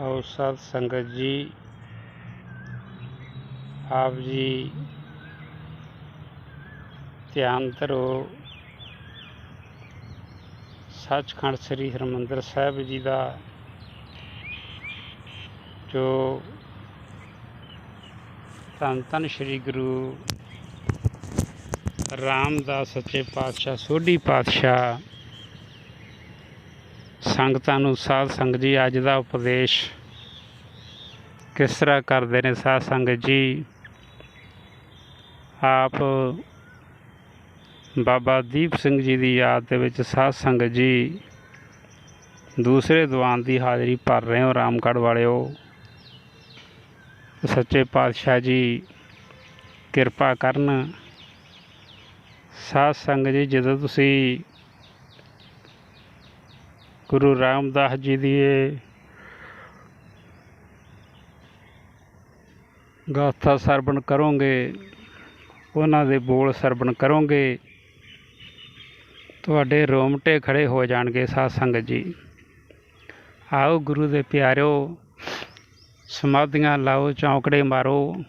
ਆਓ ਸਾਧ ਸੰਗਤ ਜੀ, ਆਪ ਜੀ ਧਿਆਨ ਧਰੋ। ਸੱਚਖੰਡ ਸ੍ਰੀ ਹਰਿਮੰਦਰ ਸਾਹਿਬ ਜੀ ਦਾ, ਜੋ ਧੰਨ ਧੰਨ ਸ੍ਰੀ ਗੁਰੂ ਰਾਮਦਾਸ ਸੱਚੇ ਪਾਤਸ਼ਾਹ, ਸੋਢੀ ਪਾਤਸ਼ਾਹ ਸੰਗਤਾਂ ਨੂੰ ਸਾਧ ਸੰਗਤ ਜੀ, ਅੱਜ ਦਾ ਉਪਦੇਸ਼ ਕਿਸ ਤਰ੍ਹਾਂ ਕਰਦੇ ਨੇ ਸਾਧ ਸੰਗਤ ਜੀ? ਆਪ ਬਾਬਾ ਦੀਪ ਸਿੰਘ ਜੀ ਦੀ ਯਾਦ ਦੇ ਵਿੱਚ ਸਾਧ ਸੰਗਤ ਜੀ ਦੂਸਰੇ ਦੀਵਾਨ ਦੀ ਹਾਜ਼ਰੀ ਭਰ ਰਹੇ ਹੋ, ਰਾਮਗੜ੍ਹ ਵਾਲਿਓ। ਸੱਚੇ ਪਾਤਸ਼ਾਹ ਜੀ, ਕਿਰਪਾ ਕਰਨ। ਸਾਧ ਸੰਗਤ ਜੀ, ਜਦੋਂ ਤੁਸੀਂ ਗੁਰੂ ਰਾਮਦਾਸ ਜੀ ਦੀ ਇਹ ਗਾਥਾ ਸਰਵਣ ਕਰੋਗੇ, ਉਹਨਾਂ ਦੇ ਬੋਲ ਸਰਵਣ ਕਰੋਗੇ, ਤੁਹਾਡੇ ਰੋਮਟੇ ਖੜੇ ਹੋ ਜਾਣਗੇ ਸਾਧ ਸੰਗਤ ਜੀ। ਆਓ ਗੁਰੂ ਦੇ ਪਿਆਰਿਓ, ਸਮਾਧੀਆਂ ਲਾਓ, ਚੌਂਕੜੇ ਮਾਰੋ।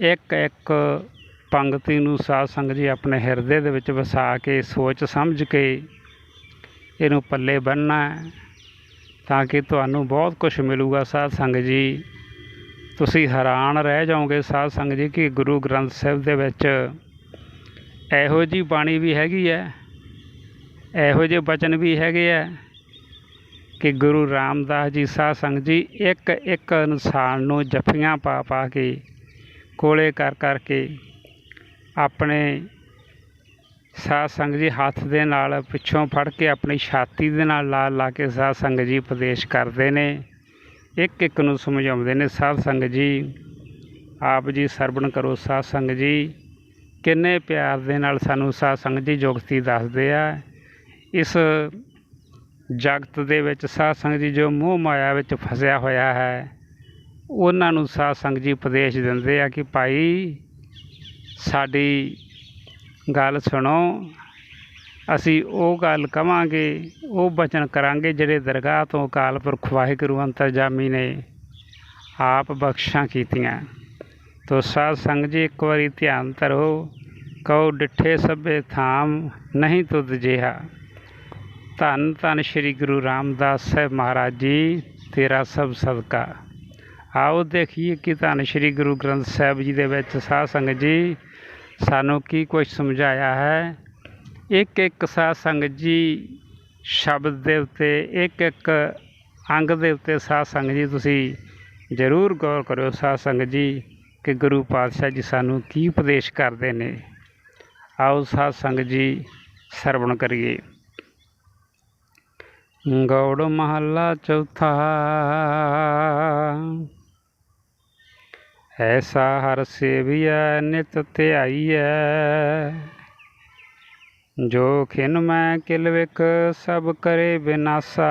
ਇੱਕ ਇੱਕ ਪੰਗਤੀ ਨੂੰ ਸਾਧ ਸੰਗਤ ਜੀ ਆਪਣੇ ਹਿਰਦੇ ਦੇ ਵਿੱਚ ਵਸਾ ਕੇ, ਸੋਚ ਸਮਝ ਕੇ ਇਹਨੂੰ ਪੱਲੇ ਬੰਨਣਾ ਤਾਂ ਕਿ ਤੁਹਾਨੂੰ ਬਹੁਤ ਕੁਝ ਮਿਲੂਗਾ ਸਾਧ ਸੰਗਤ ਜੀ। ਤੁਸੀਂ ਹੈਰਾਨ ਰਹਿ ਜਾਓਗੇ ਸਾਧ ਸੰਗਤ ਜੀ ਕਿ ਗੁਰੂ ਗ੍ਰੰਥ ਸਾਹਿਬ ਦੇ ਵਿੱਚ ਇਹੋ ਜੀ ਬਾਣੀ ਵੀ ਹੈਗੀ ਹੈ, ਇਹੋ ਜਿਹੇ ਬਚਨ ਵੀ ਹੈਗੇ ਆ ਕਿ ਗੁਰੂ ਰਾਮਦਾਸ ਜੀ ਸਾਧ ਸੰਗਤ ਜੀ ਇੱਕ ਇੱਕ ਇਨਸਾਨ ਨੂੰ ਜੱਫੀਆਂ ਪਾ ਪਾ ਕੇ, ਕੋਲੇ ਕਰ ਕਰਕੇ ਆਪਣੇ ਸਾਧ ਸੰਗਤ ਜੀ ਹੱਥ ਦੇ ਨਾਲ ਪਿੱਛੋਂ ਫੜ ਕੇ ਆਪਣੀ ਛਾਤੀ ਦੇ ਨਾਲ ਲਾ ਲਾ ਕੇ ਸਾਧ ਸੰਗਤ ਜੀ ਉਪਦੇਸ਼ ਕਰਦੇ ਨੇ। ਇੱਕ ਇੱਕ ਨੂੰ ਸਮਝਾਉਂਦੇ ਨੇ, ਸਾਧ ਸੰਗਤ ਜੀ, ਆਪ ਜੀ ਸਰਵਣ ਕਰੋ ਸਾਧ ਸੰਗਤ ਜੀ। ਕਿੰਨੇ ਪਿਆਰ ਦੇ ਨਾਲ ਸਾਨੂੰ ਸਾਧ ਸੰਗਤ ਜੀ ਜੁਗਤੀ ਦੱਸਦੇ ਆ। ਇਸ ਜਗਤ ਦੇ ਵਿੱਚ ਸਾਧ ਸੰਗਤ ਜੀ ਜੋ ਮੋਹ ਮਾਇਆ ਵਿੱਚ ਫਸਿਆ ਹੋਇਆ ਹੈ, ਉਹਨਾਂ ਨੂੰ ਸਾਧ ਸੰਗਤ ਜੀ ਉਪਦੇਸ਼ ਦਿੰਦੇ ਆ ਕਿ ਭਾਈ ਸਾਡੀ ਗੱਲ ਸੁਣੋ। ਅਸੀਂ ਉਹ ਗੱਲ ਕਵਾਂਗੇ, ਉਹ ਬਚਨ ਕਰਾਂਗੇ ਜਿਹੜੇ ਦਰਗਾਹ ਤੋਂ ਅਕਾਲ ਪੁਰਖ ਵਾਹਿਗੁਰੂ ਅੰਤਰਜਾਮੀ ਨੇ ਆਪ ਬਖਸ਼ਾਂ ਕੀਤੀਆਂ। ਤੋ ਸਾਧ ਸੰਗਤ ਜੀ, ਇੱਕ ਵਾਰੀ ਧਿਆਨ ਧਰੋ। ਕਹੋ, ਡਿੱਠੇ ਸਭੇ ਥਾਮ ਨਹੀਂ ਤੁਧ ਜਿਹਾ। ਧੰਨ ਧੰਨ ਸ੍ਰੀ ਗੁਰੂ ਰਾਮਦਾਸ ਸਾਹਿਬ ਮਹਾਰਾਜ ਜੀ, ਤੇਰਾ ਸਭ ਸਦਕਾ। ਆਓ ਦੇਖੀਏ ਕਿ ਧੰਨ ਸ੍ਰੀ ਗੁਰੂ ਗ੍ਰੰਥ ਸਾਹਿਬ ਜੀ ਦੇ ਵਿੱਚ ਸਾਧ ਸੰਗ ਜੀ ਸਾਨੂੰ ਕੀ ਕੁਝ ਸਮਝਾਇਆ ਹੈ? ਇੱਕ ਇੱਕ ਸਾਧ ਸੰਗਤ ਜੀ ਸ਼ਬਦ ਦੇ ਉੱਤੇ ਇੱਕ ਇੱਕ ਅੰਗ ਦੇ ਉੱਤੇ ਸਾਧ ਸੰਗਤ ਜੀ ਤੁਸੀਂ ਜ਼ਰੂਰ ਗੌਰ ਕਰਿਓ ਸਾਧ ਸੰਗਤ ਜੀ, ਕਿ ਗੁਰੂ ਪਾਤਸ਼ਾਹ ਜੀ ਸਾਨੂੰ ਕੀ ਉਪਦੇਸ਼ ਕਰਦੇ ਨੇ। ਆਓ ਸਾਧ ਸੰਗਤ ਜੀ ਸਰਵਣ ਕਰੀਏ। ਗੌੜ ਮਹੱਲਾ ਚੌਥਾ ਐਸਾ ਹਰ ਸੇਵੀਐ, ਨਿਤ ਧਿਆਈਐ। ਜੋ ਖਿਨ ਮੈਂ ਕਿਲ ਵਿਖ, ਸਭ ਕਰੇ ਬਿਨਾਸਾ।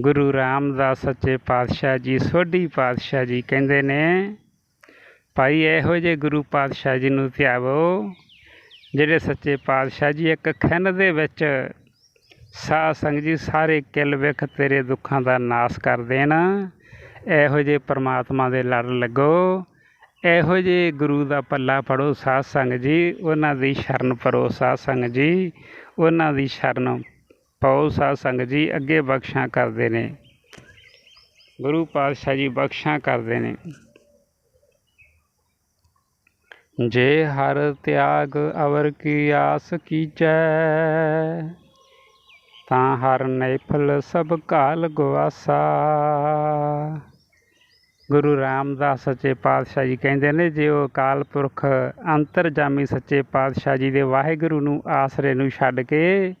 ਗੁਰੂ ਰਾਮਦਾਸ ਸੱਚੇ ਪਾਤਸ਼ਾਹ ਜੀ, ਸੋਢੀ ਪਾਤਸ਼ਾਹ ਜੀ ਕਹਿੰਦੇ ਨੇ, ਭਾਈ ਇਹੋ ਜਿਹੇ ਗੁਰੂ ਪਾਤਸ਼ਾਹ ਜੀ ਨੂੰ ਧਿਆਵੋ, ਜਿਹੜੇ ਸੱਚੇ ਪਾਤਸ਼ਾਹ ਜੀ ਇੱਕ ਖਿਨ ਦੇ ਵਿੱਚ ਸਾਧ ਸੰਗਤ ਜੀ ਸਾਰੇ ਕਿਲ ਵਿਖ ਤੇਰੇ ਦੁੱਖਾਂ ਦਾ ਨਾਸ ਕਰ ਦੇਣ। ਇਹੋ ਜਿਹੇ ਪਰਮਾਤਮਾ ਦੇ ਲੜ ਲੱਗੋ। ਇਹੋ ਜਿਹੇ ਗੁਰੂ ਦਾ ਪੱਲਾ ਫੜੋ ਸਾਧ ਸੰਗਤ ਜੀ। ਉਹਨਾਂ ਦੀ ਸ਼ਰਨ ਪਰੋ ਸਾਧ ਸੰਗਤ ਜੀ। ਉਹਨਾਂ ਦੀ ਸ਼ਰਨ ਪਾਓ ਸਾਧ ਸੰਗਤ ਜੀ। ਅੱਗੇ ਬਖਸ਼ਾਂ ਕਰਦੇ ਨੇ। ਗੁਰੂ ਪਾਤਸ਼ਾਹ ਜੀ ਬਖਸ਼ਾਂ ਕਰਦੇ ਨੇ। ਜੇ ਹਰ ਤਿਆਗ ਅਵਰ ਕੀ ਆਸ ਕੀਚੈ, ਤਾਂ ਹਰ ਨੈਫਲ ਸਭ ਕਾਲ ਗਵਾਸਾ ਗੁਰੂ ਰਾਮਦਾਸ ਸੱਚੇ ਪਾਤਸ਼ਾਹ ਜੀ ਕਹਿੰਦੇ ਨੇ, ਜੇ ਉਹ ਅਕਾਲ ਪੁਰਖ ਅੰਤਰਜਾਮੀ ਸੱਚੇ ਪਾਤਸ਼ਾਹ ਜੀ ਦੇ ਵਾਹਿਗੁਰੂ ਨੂੰ ਆਸਰੇ ਨੂੰ ਛੱਡ ਕੇ